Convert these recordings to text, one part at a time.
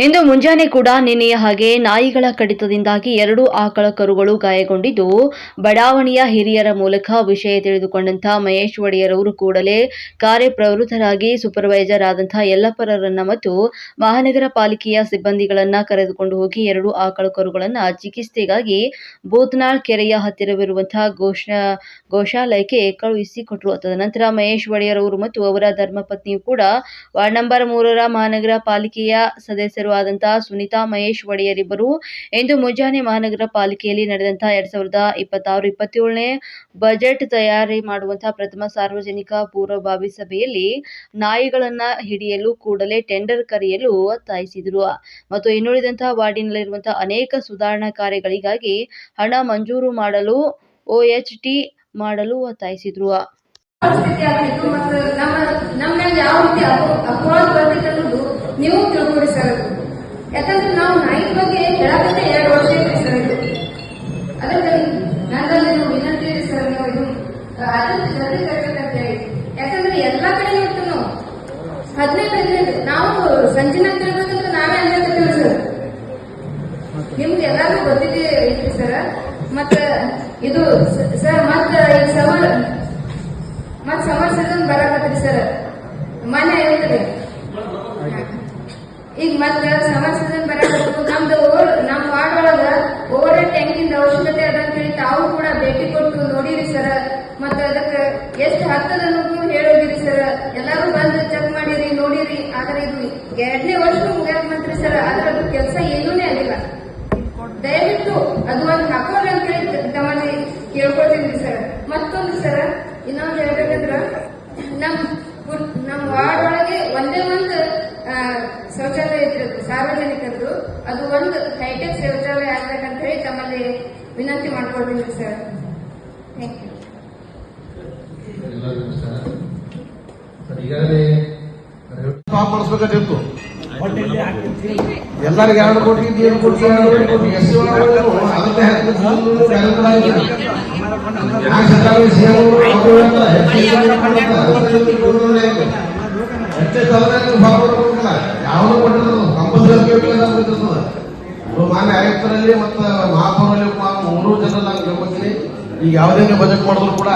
ಇಂದು ಮುಂಜಾನೆ ಕೂಡ ನಿನ್ನೆಯ ಹಾಗೆ ನಾಯಿಗಳ ಕಡಿತದಿಂದಾಗಿ ಎರಡು ಆಕಳ ಕರುಗಳು ಗಾಯಗೊಂಡಿದ್ದು, ಬಡಾವಣೆಯ ಹಿರಿಯರ ಮೂಲಕ ವಿಷಯ ತಿಳಿದುಕೊಂಡಂತಹ ಮಹೇಶ್ ಒಡೆಯರವರು ಕೂಡಲೇ ಕಾರ್ಯಪ್ರವೃತ್ತರಾಗಿ ಸೂಪರ್ವೈಸರ್ ಆದಂತಹ ಯಲ್ಲಪ್ಪರನ್ನ ಮತ್ತು ಮಹಾನಗರ ಪಾಲಿಕೆಯ ಸಿಬ್ಬಂದಿಗಳನ್ನ ಕರೆದುಕೊಂಡು ಹೋಗಿ ಎರಡು ಆಕಳ ಕರುಗಳನ್ನ ಚಿಕಿತ್ಸೆಗಾಗಿ ಬೂತ್ನಾಳ್ ಕೆರೆಯ ಹತ್ತಿರವಿರುವಂತಹ ಗೋಶ ಗೋಶಾಲಯಕ್ಕೆ ಕಳುಹಿಸಿಕೊಟ್ಟರು ತದನಂತರ ಮಹೇಶ್ ಒಡೆಯರವರು ಮತ್ತು ಅವರ ಧರ್ಮಪತ್ನಿಯು ಕೂಡ ವಾರ್ಡ್ ನಂಬರ್ ಮೂರರ ಮಹಾನಗರ ಪಾಲಿಕೆಯ ಸದಸ್ಯರು ಆದಂತಹ ಸುನೀತಾ ಮಹೇಶ್ ಒಡೆಯರಿಬ್ಬರು ಇಂದು ಮುಂಜಾನೆ ಮಹಾನಗರ ಪಾಲಿಕೆಯಲ್ಲಿ ನಡೆದಂತಹ ಎರಡ್ ಸಾವಿರದ ಇಪ್ಪತ್ತಾರು, ಇಪ್ಪತ್ತೇಳನೇ ಬಜೆಟ್ ತಯಾರಿ ಮಾಡುವಂತಹ ಪ್ರಥಮ ಸಾರ್ವಜನಿಕ ಪೂರ್ವಭಾವಿ ಸಭೆಯಲ್ಲಿ ನಾಯಿಗಳನ್ನ ಹಿಡಿಯಲು ಕೂಡಲೇ ಟೆಂಡರ್ ಕರೆಯಲು ಒತ್ತಾಯಿಸಿದರು. ಮತ್ತು ಇನ್ನುಳಿದಂತಹ ವಾರ್ಡಿನಲ್ಲಿರುವಂತಹ ಅನೇಕ ಸುಧಾರಣಾ ಕಾರ್ಯಗಳಿಗಾಗಿ ಹಣ ಮಂಜೂರು ಮಾಡಲು ಒಎಚ್ಟಿ ಮಾಡಲು ಒತ್ತಾಯಿಸಿದ್ರು. ನೀವು ತಿಳ್ಕೊಡಿ ಸರ್. ಯಾಕಂದ್ರೆ ನಾವು ನಾಯಿ ಬಗ್ಗೆ ಹೇಳಕತ್ತೆ ಎರಡು ವರ್ಷ ಸರ್ ಅದಕ್ಕೆ ನನ್ನಲ್ಲಿ ನೀವು ವಿನಂತಿ ಇದೆ ಸರ್, ನೀವು ಇದು ಅದನ್ನು ಜಲ್ದಿ ತರಬೇಕಂತ ಹೇಳಿ. ಯಾಕಂದ್ರೆ ಎಲ್ಲಾ ಕಡೆ ನೋಡ್ತೀವಿ ನಾವು. ಹದಿನೈದು ಹದಿನೈದು ನಾವು ಸಂಜೆನ ತಿಳ್ಬೇಕಂತ ನಾವೇ ಅನ್ಬೇಕಂತೀವಿ ಸರ್. ನಿಮ್ಗೆ ಎಲ್ಲಾರು ಗೊತ್ತಿದೆ ಐತ್ರಿ ಸರ್. ಮತ್ತ ಇದು ಸರ್, ಮತ್ತೆ ಈಗ ಸವಾಲ್ ಮತ್ ಸಮರ್ ಸೀಸನ್ ಬರಾಕತ್ರಿ ಸರ್ ಮನೆ ಐತ್ರಿ ಈಗ ಮತ್ತ ಸಮರ್ ಸೀಸನ್ ಬರಾಕತ್ತು ನಮ್ದು ಓವರ್ ನಮ್ ವಾರ್ಡ್ ಒಳಗ ಟ್ಯಾಂಕಿಂದ ಅವಶ್ಯಕತೆ ಅದ ಅಂತ ಹೇಳಿ ತಾವು ಕೂಡ ಭೇಟಿ ಕೊಟ್ಟು ನೋಡಿರಿ ಸರ್ ಮತ್ತೆ ಅದಕ್ಕೆ ಎಷ್ಟು ಹತ್ತದ ಅನ್ನೋದು ಹೇಳೋಗಿರಿ ಸರ್ ಎಲ್ಲಾರು ಬಂದು ಚೆಕ್ ಮಾಡಿರಿ, ನೋಡಿರಿ. ಆದ್ರೆ ಇದು ಎರಡನೇ ವರ್ಷ ಮುಗ್ಯಾಕ ಮಂತ್ರಿ ಸರ್ ಆದ್ರೆ ಅದು ಕೆಲಸ ಏನೂನೇ ಆಗಿಲ್ಲ ದಯವಿಟ್ಟು ಅದು ಒಂದು ಅಂತ ಹೇಳಿ ತಮ್ಮಲ್ಲಿ ಕೇಳ್ಕೊಳ್ತೀನಿ ಸರ್ ಮತ್ತೊಂದು ಸರ್ ಇನ್ನೊಂದು ಹೇಳ್ಬೇಕಂದ್ರ, ನಮ್ ನಮ್ ವಾರ್ಡ್ ಒಳಗೆ ಒಂದೇ ಒಂದು ಆ, ಶೌಚಾಲಯ ಐತ್ರಿ ಅದು ಸಾರ್ವಜನಿಕರದು ಅದು ಒಂದು ಹೈಟೆಕ್ ಶೌಚಾಲಯ ಆಗ್ಬೇಕಂತ ಹೇಳಿ ತಮ್ಮಲ್ಲಿ ವಿನಂತಿ ಮಾಡ್ಕೊಳ್ತೀನಿ ಸರ್. ಥ್ಯಾಂಕ್ ಯು ಎಲ್ಲರಿಗೂ ಎರಡು ಕೋಟಿ ಏನು ಕೋಟಿ ಎರಡು ಕೋಟಿ ಎಸ್ ಸರ್ಕಾರ ಹೆಚ್ಚು ತಲದ ಭಾಗ ಕೊಡಬೇಕಲ್ಲ ಯಾವುದು ಕೊಟ್ಟಿರೋದು ಕಂಪಲ್ಸರಿ ಇರ್ತದೆ ಇವಾಗ ಮಾನ್ಯ ಆಯುಕ್ತರಲ್ಲಿ ಮತ್ತು ಮಹಾಪೌರಲ್ಲಿ ಮೂರು ಜನ ನಾನು ಕೇಳ್ಕೊತೀನಿ. ಈಗ ಯಾವುದೇ ಬಜೆಟ್ ಮಾಡಿದ್ರು ಕೂಡ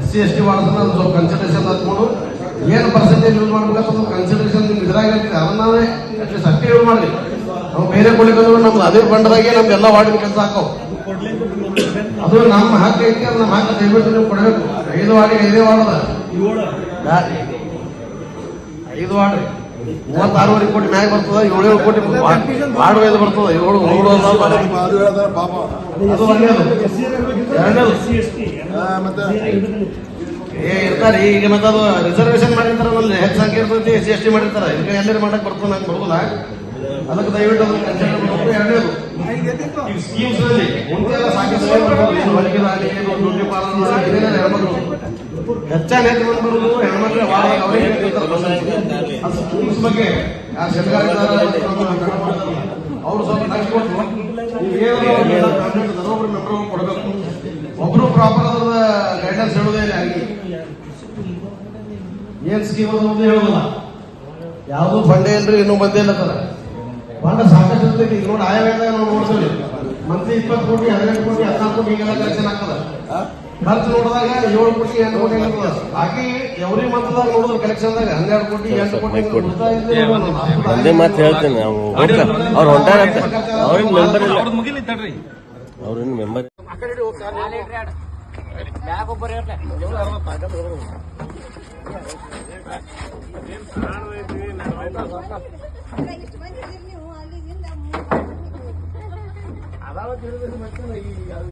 ಎಸ್ ಸಿ, ಎಸ್ ಟಿ ಮಾಡಿದ್ರೆ ನಾನು ಸ್ವಲ್ಪ ಕನ್ಸಿಡರೇಷನ್ ಹತ್ಕೊಂಡು ಏನು ಪರ್ಸೆಂಟೇಜ್ ಯೂಸ್ ಮಾಡ್ಬೇಕಂತ ಸ್ವಲ್ಪ ಕನ್ಸಿಡರೇಷನ್ ನಿಮ್ಗೆ ಇದ್ರಾಗ ಇರ್ತದೆ ಅದನ್ನ ಅಟ್ಲೀಸ್ಟ್ ಅಷ್ಟೇ ಯೂಸ್ ಮಾಡಲಿ. ನಾವು ಬೇರೆ ಕೊಡ್ಲಿಕ್ಕಂದ್ರೆ ನಮ್ದು ಅದೇ ಫಂಡ್ದಾಗೆ ನಮ್ದು ಎಲ್ಲ ವಾರ್ಡಿನ ಕೆಲಸ ಹಾಕೋ. ಅದು ನಮ್ಮ ಹಕ್ಕು ಐತಿ ಅದು ನಮ್ಮ ಹಕ್ಕು ದಯವಿಟ್ಟು ನೀವು ಕೊಡಬೇಕು. ಐದು ವಾರ್ಡಿಗೆ ಐದೇ ವಾರ್ಡ್ ಅದ. ಐದು ವಾರ್ಡ್ ರೀ ಮೂವತ್ತಾರೂವರೆ ಕೋಟಿ ಮ್ಯಾಗ ಬರ್ತದ ಏಳು ಏಳು ಕೋಟಿ ವಾರ್ಡ್ ವೈಸ್ ಬರ್ತದ ಏಳು ಏಳು ಅದು ಒಂದೇದು ಎರಡನೇದು. ಏ ಇರ್ತಾರೆ. ಈಗ ಮತ್ತೆ ಅದು ರಿಸರ್ವೇಶನ್ ಮಾಡಿರ್ತಾರ ಅಲ್ಲಿ ಹೆಚ್ಚು ಸಂಖ್ಯೆ ಇರ್ತೈತಿ ಎಸ್ ಸಿ ಎಸ್ ಟಿ ಮಾಡಿರ್ತಾರೆ. ಇದಕ್ಕೆ ಎಲ್ಲರೂ ಮಾಡಕ್ ಬರ್ತದೆ ನಂಗೆ ಬರೋದಿಲ್ಲ ಅದಕ್ಕೆ ದಯವಿಟ್ಟು ಅದನ್ನ ಕನ್ಸಿಡರ್ ಎರಡನೇದು ಈ ಸ್ಕೀಮ್ಸ್ ಮುಂದೆ ಎಲ್ಲ ಸಾಕಷ್ಟು ಹೆಣ್ಮಕ್ಳು ಹೆಚ್ಚಾಗಿ ಹೆಣ್ಮಕ್ಳು ಭಾಳ ಸ್ಕೀಮ್ಸ್ ಬಗ್ಗೆ ಯಾರು ಇದ್ದಾರೆ, ಅವ್ರು ಸ್ವಲ್ಪ ಲಕ್ಷ ಕೊಟ್ಟು ಒಬ್ಬರು ಮೆಂಬರ್ ಕೊಡಬೇಕು. ಒಬ್ರು ಪ್ರಾಪರ್ ಅದ ಗೈಡೆನ್ಸ್ ಹೇಳೋದೇ ಇಲ್ಲ ಆಗಿ ಏನ್ ಸ್ಕೀಮ್ ಅದು ಹೇಳೋದಿಲ್ಲ. ಯಾವುದು ಫಂಡೇ ಇಲ್ರಿ ಇನ್ನೂ ಬಂದೇ ಇಲ್ಲ ಫಂಡ್ ಸಾಕಷ್ಟು ನೋಡಿ ಆಯವ್ಯದ ನಾವು ನೋಡ್ತೀವಿ. ಮಂತ್ಲಿ ಇಪ್ಪತ್ತು ಕೋಟಿ ಹದಿನೆಂಟು ಕೋಟಿ ಹದಿನಾಲ್ಕು ಕೋಟಿ ಈಗೆಲ್ಲ ಕಲೆಕ್ಷನ್ ಆಗ್ತದ. ಖರ್ಚು ನೋಡಿದಾಗ ಏಳು ಕೋಟಿ ಎಂಟು ಕೋಟಿ ಆಗ್ತದ. ಎವ್ರಿ ಮಂತ್ದಾಗ ನೋಡಿದ್ರೆ ಕಲೆಕ್ಷನ್ದಾಗ ಹನ್ನೆರಡು ಕೋಟಿ ಎಂಟು ಕೋಟಿ ಒಂದೇ ಮಾತು ಹೇಳ್ತೇನೆ ನಾವು. ಅವ್ರು ಹೊಂಟಾರತ್ತ ಅವ್ರೇನು ಮೆಂಬರ್ ಇಲ್ಲ. ಅವ್ರೇನು ಮೆಂಬರ್ ಇಷ್ಟು ಮಂದಿ ಇದೀರಿ ನೀವು. ಸಾಲ ಕೇಳಿದ್ರೆ ಮತ್ತೆ